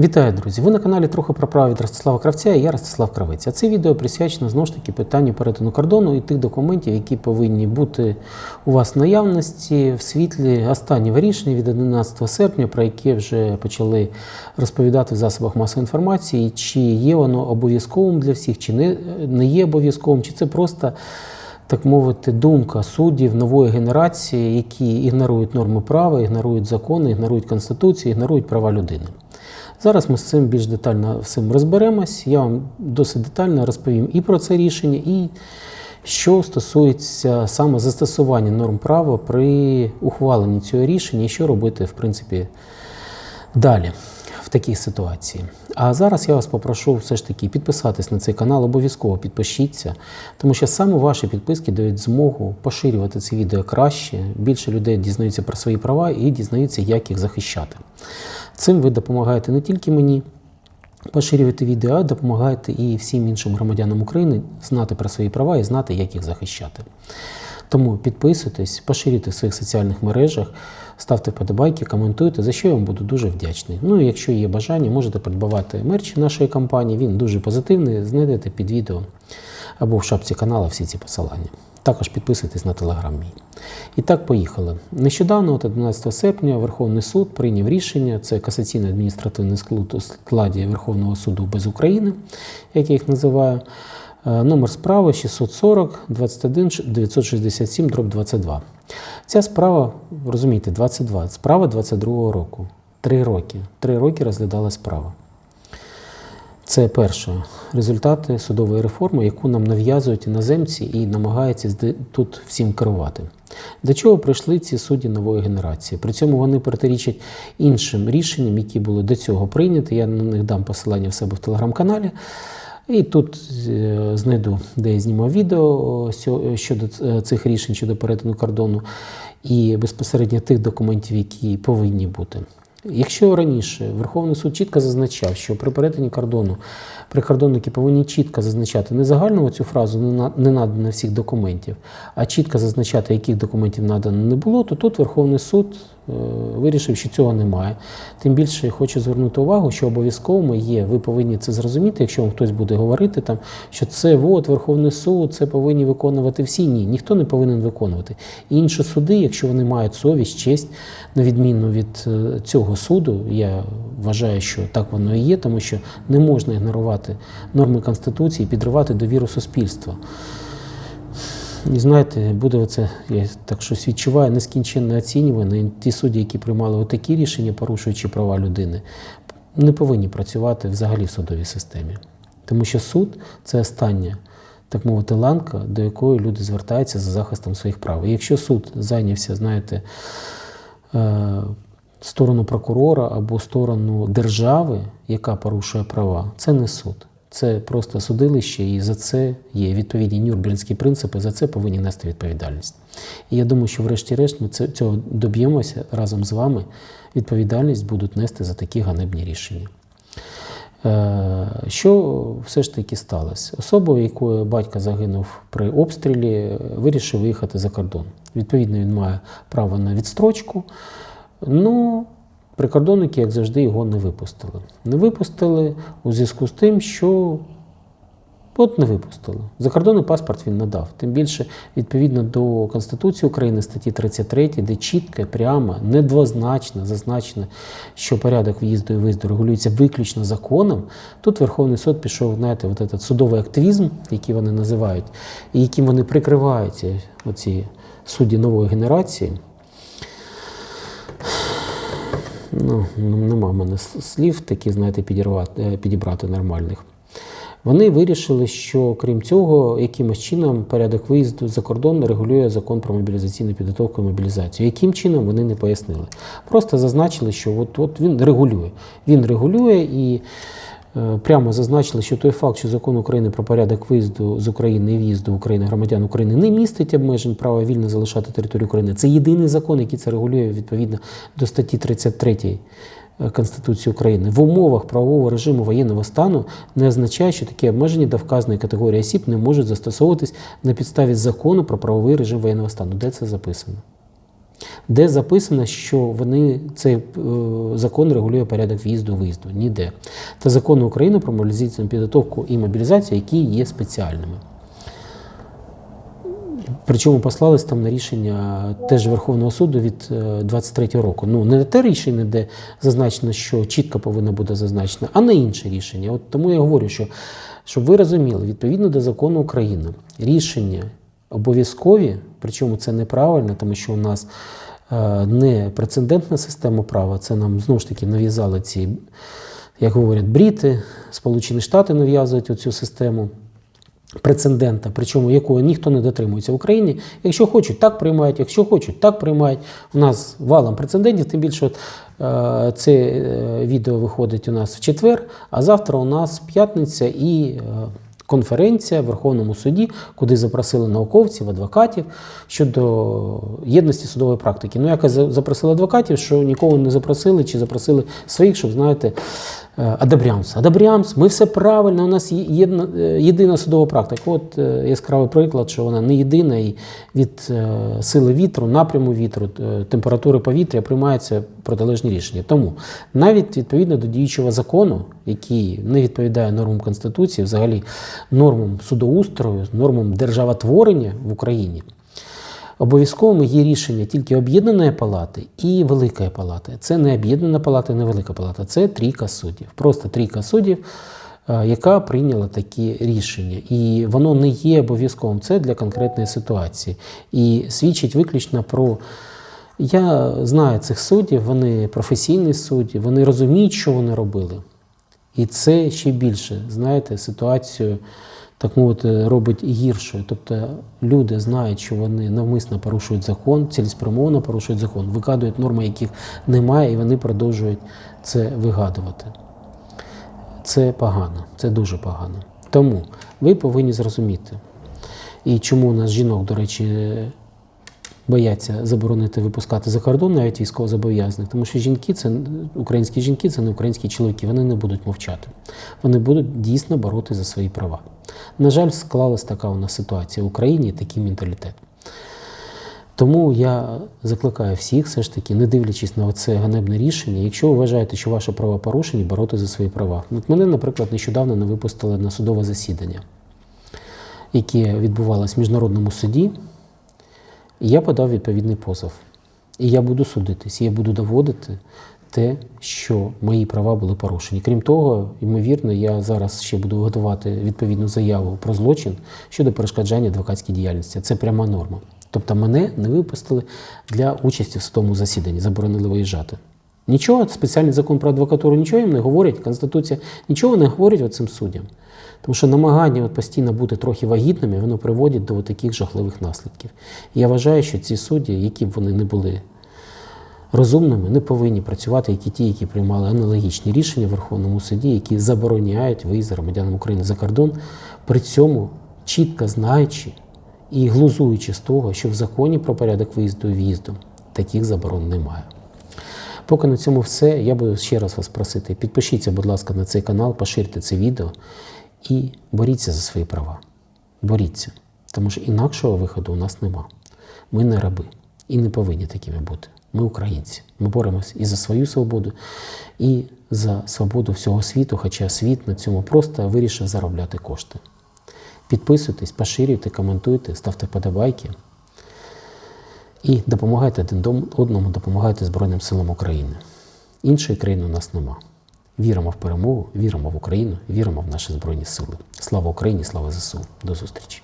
Вітаю, друзі! Ви на каналі трохи про право від Ростислава Кравця і я Ростислав Кравець. А це відео присвячено знову ж таки питанню перетину кордону і тих документів, які повинні бути у вас в наявності в світлі останнього рішення від 11 серпня, про яке вже почали розповідати в засобах масової інформації, чи є воно обов'язковим для всіх, чи не, не є обов'язковим, чи це просто. Так мовити, думка суддів нової генерації, які ігнорують норми права, ігнорують закони, ігнорують конституцію, ігнорують права людини. Зараз ми з цим більш детально всім розберемось. Я вам досить детально розповім і про це рішення, і що стосується саме застосування норм права при ухваленні цього рішення, і що робити, в принципі, далі в такій ситуації. А зараз я вас попрошу все ж таки підписатись на цей канал, обов'язково підпишіться, тому що саме ваші підписки дають змогу поширювати це відео краще. Більше людей дізнаються про свої права і дізнаються, як їх захищати. Цим ви допомагаєте не тільки мені поширювати відео, а допомагаєте і всім іншим громадянам України знати про свої права і знати, як їх захищати. Тому підписуйтесь, поширюйте в своїх соціальних мережах, ставте вподобайки, коментуйте, за що я вам буду дуже вдячний. Ну і якщо є бажання, можете придбавати мерч нашої компанії. Він дуже позитивний. Знайдете під відео або в шапці каналу всі ці посилання. Також підписуйтесь на телеграм мій. І так, поїхали. Нещодавно, от 11 серпня, Верховний суд прийняв рішення, це касаційний адміністративний склад у складі Верховного суду без України, як я їх називаю. Е, Номер справи 640 21 967 дроб 22. Ця справа, розумієте, 22. Справа 22 року. Три роки. Три роки розглядала справа. Це перше результати судової реформи, яку нам нав'язують іноземці і намагаються тут всім керувати. До чого прийшли ці судді нової генерації? При цьому вони протирічать іншим рішенням, які були до цього прийняті. Я на них дам посилання в себе в телеграм-каналі. І тут е, знайду, де я знімав відео щодо цих рішень щодо перетину кордону і безпосередньо тих документів, які повинні бути. Якщо раніше Верховний суд чітко зазначав, що при перетині кордону прикордонники повинні чітко зазначати не загальну цю фразу не на- надано всіх документів, а чітко зазначати, яких документів надано не було, то тут Верховний суд вирішив, що цього немає. Тим більше хочу звернути увагу, що обов'язково є. Ви повинні це зрозуміти, якщо вам хтось буде говорити, там, що це от, Верховний суд, це повинні виконувати всі. Ні, ніхто не повинен виконувати. Інші суди, якщо вони мають совість, честь, на відміну від е, цього суду, я вважаю, що так воно і є, тому що не можна ігнорувати норми Конституції, підривати довіру суспільства. І знаєте, буде оце, я так щось відчуваю, нескінченне оцінювання. І ті судді, які приймали отакі рішення, порушуючи права людини, не повинні працювати взагалі в судовій системі. Тому що суд це остання, так мовити, ланка, до якої люди звертаються за захистом своїх прав. І якщо суд зайнявся, знаєте, е, сторону прокурора або сторону держави, яка порушує права, це не суд. Це просто судилище, і за це є відповідні нюрнбернські принципи, за це повинні нести відповідальність. І я думаю, що врешті-решт ми цього доб'ємося разом з вами. Відповідальність будуть нести за такі ганебні рішення. Е, Що все ж таки сталося? Особа, у якої батько загинув при обстрілі, вирішив виїхати за кордон. Відповідно, він має право на відстрочку. Ну, прикордонники, як завжди, його не випустили. Не випустили у зв'язку з тим, що От не випустили. Закордонний паспорт він надав. Тим більше, відповідно до Конституції України, статті 33, де чітко, прямо, недвозначно зазначено, що порядок в'їзду і виїзду регулюється виключно законом. Тут Верховний суд пішов, знаєте, от этот судовий активізм, який вони називають, і яким вони прикриваються, оці судді нової генерації. Ну, нема в мене слів такі, знаєте, підірвати, е, підібрати нормальних. Вони вирішили, що крім цього, якимось чином порядок виїзду за кордон регулює закон про мобілізаційну підготовку і мобілізацію. Яким чином вони не пояснили. Просто зазначили, що от, от він регулює. Він регулює і прямо зазначили, що той факт, що закон України про порядок виїзду з України і в'їзду в Україну громадян України не містить обмежень права вільно залишати територію України. Це єдиний закон, який це регулює відповідно до статті 33 Конституції України в умовах правового режиму воєнного стану не означає, що такі обмеження до вказаної категорії осіб не можуть застосовуватись на підставі закону про правовий режим воєнного стану. Де це записано? Де записано, що вони цей е, закон регулює порядок в'їзду виїзду ніде. Та закони України про мобілізаційну підготовку і мобілізацію, які є спеціальними. Причому послались там на рішення теж Верховного суду від 23-го року. Ну не на те рішення, де зазначено, що чітко повинно бути зазначено, а на інше рішення. От тому я говорю, що щоб ви розуміли, відповідно до закону України, рішення обов'язкові, причому це неправильно, тому що у нас е, не прецедентна система права, це нам знову ж таки нав'язали ці, як говорять, бріти, Сполучені Штати нав'язують цю систему прецедента, причому якої ніхто не дотримується в Україні. Якщо хочуть, так приймають, якщо хочуть, так приймають. У нас валом прецедентів, тим більше от, е, це е, відео виходить у нас в четвер, а завтра у нас п'ятниця і е, конференція в Верховному суді, куди запросили науковців, адвокатів щодо єдності судової практики. Ну, за- запросили адвокатів, що нікого не запросили, чи запросили своїх, щоб знаєте. е, Адабрямс. Адабрямс, ми все правильно, у нас є е, єдина судова практика. От е, яскравий приклад, що вона не єдина, і від сили вітру, напряму вітру, температури повітря приймаються протилежні рішення. Тому навіть відповідно до діючого закону, який не відповідає нормам Конституції, взагалі нормам судоустрою, нормам державотворення в Україні, Обов'язковими є рішення тільки об'єднаної палати і Великої палати. Це не об'єднана палата, не велика палата, це трійка суддів. Просто трійка суддів, е, яка прийняла такі рішення. І воно не є обов'язковим. Це для конкретної ситуації. І свідчить виключно про. Я знаю цих суддів, вони професійні судді, вони розуміють, що вони робили. І це ще більше, знаєте, ситуацію, так мовити, робить гіршою. Тобто люди знають, що вони навмисно порушують закон, цілеспрямовано порушують закон, вигадують норми, яких немає, і вони продовжують це вигадувати. Це погано, це дуже погано. Тому ви повинні зрозуміти. І чому у нас жінок, до речі, бояться заборонити випускати за кордон навіть військовозобов'язаних, тому що жінки це українські жінки, це не українські чоловіки. Вони не будуть мовчати. Вони будуть дійсно боротися за свої права. На жаль, склалась така у нас ситуація в Україні, такий менталітет. Тому я закликаю всіх, все ж таки, не дивлячись на це ганебне рішення, якщо ви вважаєте, що ваше право порушені, боротися за свої права. От мене, наприклад, нещодавно не випустили на судове засідання, яке відбувалось в міжнародному суді. І я подав відповідний позов. І я буду судитись, і я буду доводити те, що мої права були порушені. Крім того, ймовірно, я зараз ще буду готувати відповідну заяву про злочин щодо перешкоджання адвокатській діяльності. Це пряма норма. Тобто мене не випустили для участі в судовому засіданні, заборонили виїжджати. Нічого, спеціальний закон про адвокатуру нічого їм не говорить, Конституція нічого не говорить цим суддям. Тому що намагання от постійно бути трохи вагітними, воно приводить до таких жахливих наслідків. І я вважаю, що ці судді, які б вони не були розумними, не повинні працювати, як і ті, які приймали аналогічні рішення в Верховному суді, які забороняють виїзд громадянам України за кордон, при цьому чітко знаючи і глузуючи з того, що в законі про порядок виїзду і в'їзду таких заборон немає. Поки на цьому все. Я буду ще раз вас просити, підпишіться, будь ласка, на цей канал, поширте це відео і боріться за свої права. Боріться. Тому що інакшого виходу у нас нема. Ми не раби і не повинні такими бути. Ми українці. Ми боремось і за свою свободу, і за свободу всього світу, хоча світ на цьому просто вирішив заробляти кошти. Підписуйтесь, поширюйте, коментуйте, ставте подобайки. І допомагайте один одному, допомагайте Збройним силам України. Іншої країни у нас нема. Віримо в перемогу, віримо в Україну, віримо в наші Збройні Сили. Слава Україні, слава ЗСУ. До зустрічі!